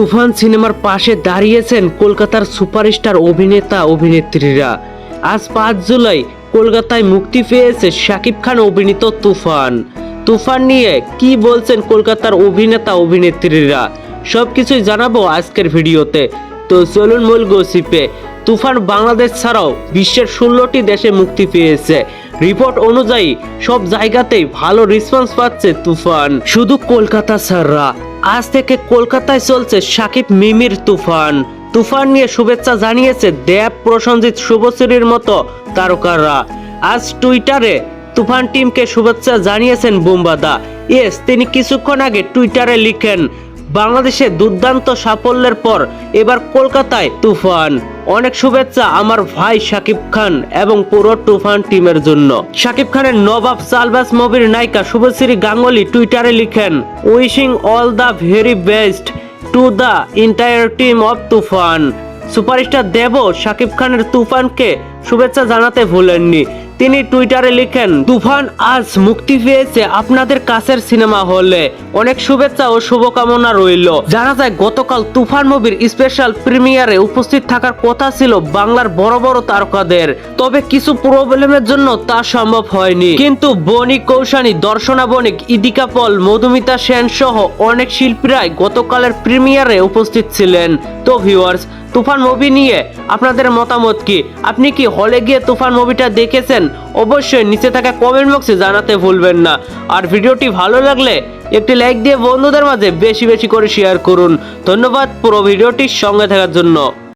তুফান সিনেমার পাশে দাঁড়িয়েছেন কলকাতার সুপারস্টার অভিনেতা, অভিনেত্রীরা। আজ পাঁচ জুলাই কলকাতায় মুক্তি পেয়েছে শাকিব খান অভিনীত তুফান। তুফান নিয়ে কি বলছেন কলকাতার অভিনেতা, অভিনেত্রীরা? সবকিছুই জানাব আজকের ভিডিওতে। তো চলুন মূল গসিপে। তুফান বাংলাদেশ ছাড়াও বিশ্বের ষোলোটি দেশে মুক্তি পেয়েছে। রিপোর্ট অনুযায়ী সব জায়গাতেই ভালো রেসপন্স পাচ্ছে তুফান। শুধু কলকাতা ছাড়া। আজ থেকে কলকাতায় চলছে সাকিব মিমির তুফান। তুফান নিয়ে শুভেচ্ছা জানিয়েছে দেব প্রসঞ্জিৎ শুভশ্রীর মতো তারকাররা আজ টুইটারে তুফান টিমকে শুভেচ্ছা জানিয়েছেন বুম্বাদা। ইয়েস, তিনি কিছুক্ষণ আগে টুইটারে লিখেন, বাংলাদেশে দুর্দান্ত সাফল্যের পর এবার কলকাতায় তুফান। অনেক শুভেচ্ছা আমার ভাই শাকিব খান এবং পুরো তুফান টিমের জন্য। শাকিব খানের নবাব সালবাস মুভির নায়িকা শুভশ্রী গাঙ্গুলি টুইটারে লিখেন wishing all the very best to the entire team of Toofan. Superstar Dev Shakib খানের তুফানকে শুভেচ্ছা জানাতে ভুলেননি। তিনি টুইটারে লিখেন, তুফান আজ মুক্তি পেয়েছে আপনাদের কাছের সিনেমা হলে। অনেক শুভেচ্ছা ও শুভকামনা রইল। জানা যায়, গতকাল তুফান মুভির স্পেশাল প্রিমিয়ারে উপস্থিত থাকার কথা ছিল বাংলার বড় বড় তারকাদের। তবে কিছু প্রবলেমের জন্য তা সম্ভব হয়নি। কিন্তু বণিক কৌশানী দর্শনা বণিক ইদিকা পল, মধুমিতা সেন সহ অনেক শিল্পীরাই গতকালের প্রিমিয়ারে উপস্থিত ছিলেন। তো ভিউয়ার্স, তুফান মুভি নিয়ে আপনাদের মতামত কি? আপনি কি হলে গিয়ে তুফান মুভিটা দেখেছেন? অবশ্যই নিচে থাকা কমেন্ট বক্সে জানাতে ভুলবেন না। আর ভিডিওটি ভালো লাগলে একটি লাইক দিয়ে বন্ধুদের মাঝে বেশি বেশি করে শেয়ার করুন। ধন্যবাদ পুরো ভিডিওটির সঙ্গে থাকার জন্য।